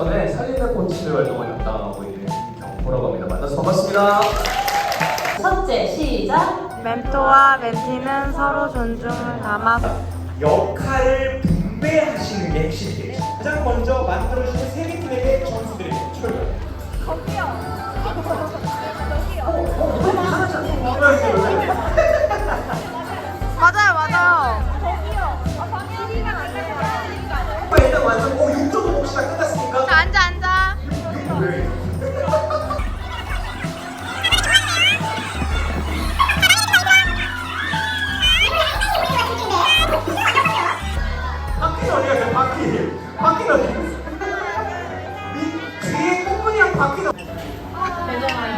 사전에 살림의 꽃치를 활동을 담당하고 있는 경포라고 합니다. 만나서 반갑습니다. 첫째 시작 멘토와 멘티는 서로 존중을 담아 역할을 분배하시는 게 핵심이 되죠. 가장 먼저 만들어주신 세개 팀에게 점수 드립니다. 출발. 맞아요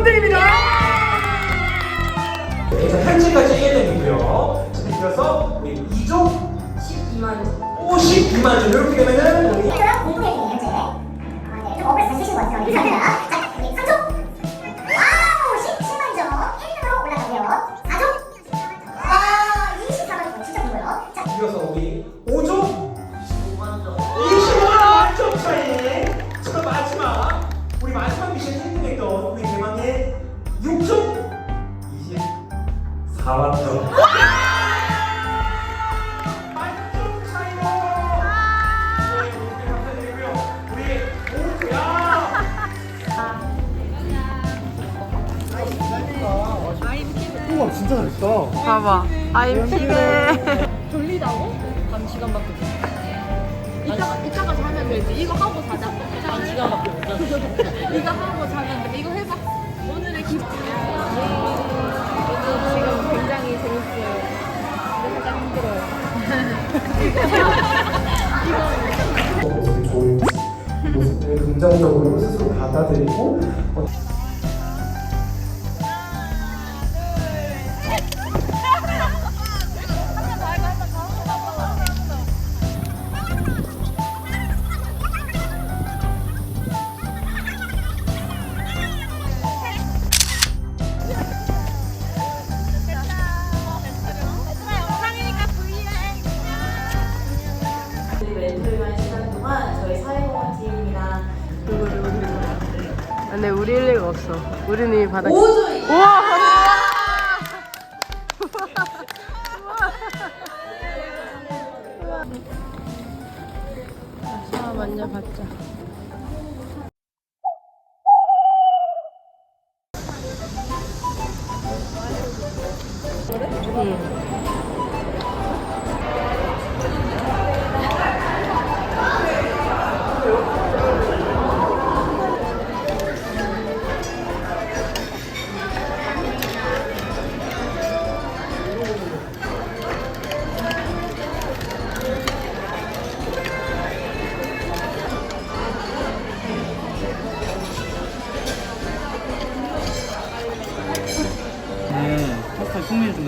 3등입니다. 자, 현재까지 1등이고요. 자, 이어서 우리 2조 12만 52만 점 이렇게 되면은 우리 그럼 공부에 대해 현재 아, 네, 좀 업을 잘 쓰신 것 같아요. 감사합니다. 자, 우리 3조. 와우, 17만 점 1등으로 올라가고요. 4조. 와, 24만 점 진짜 좋고요. 자, 이어서 우리 5조 25만 점 25만 점 차이. 자, 마지막 우리 마지막 미션 1등 했던 우리 대망의 6조 24만 점. 만점 차이로. 네, 이렇게 감사드리고요. 우리 오, 야. 우와 진짜 잘했다. 봐봐 아임 피네 이따가 이따가 자면 되지. 이거 하고 자자. 모습이 좋은 모습을 긍정적으로 스스로 받아들이고 근데 우리 일 리가 없어. 우리는 이 바닥 5조 우와! 자 먼저 받자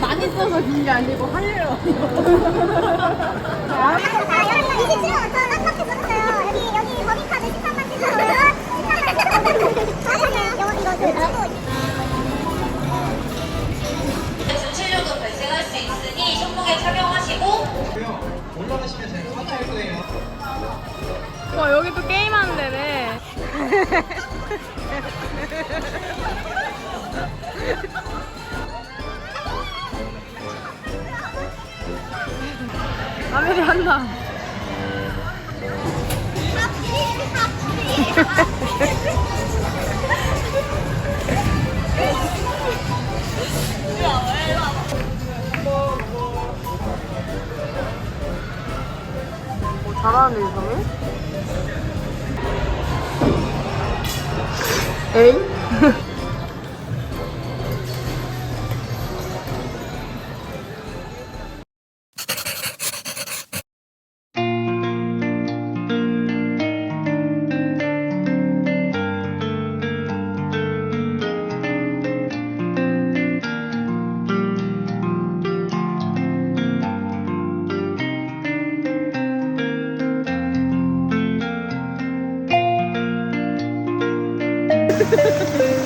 많이 써서 긴 게 아니고 할래요. 아, 여러분 27만 원. 저 깜빡해 썼어요. 여기, 여기 법인 카드 13만 7천 원. 아, 영어 이거 그, 착용하시고 와 여기 또 게임하는 데네 아메리 한다. 잘하는데 이성이? 에이? Thank you.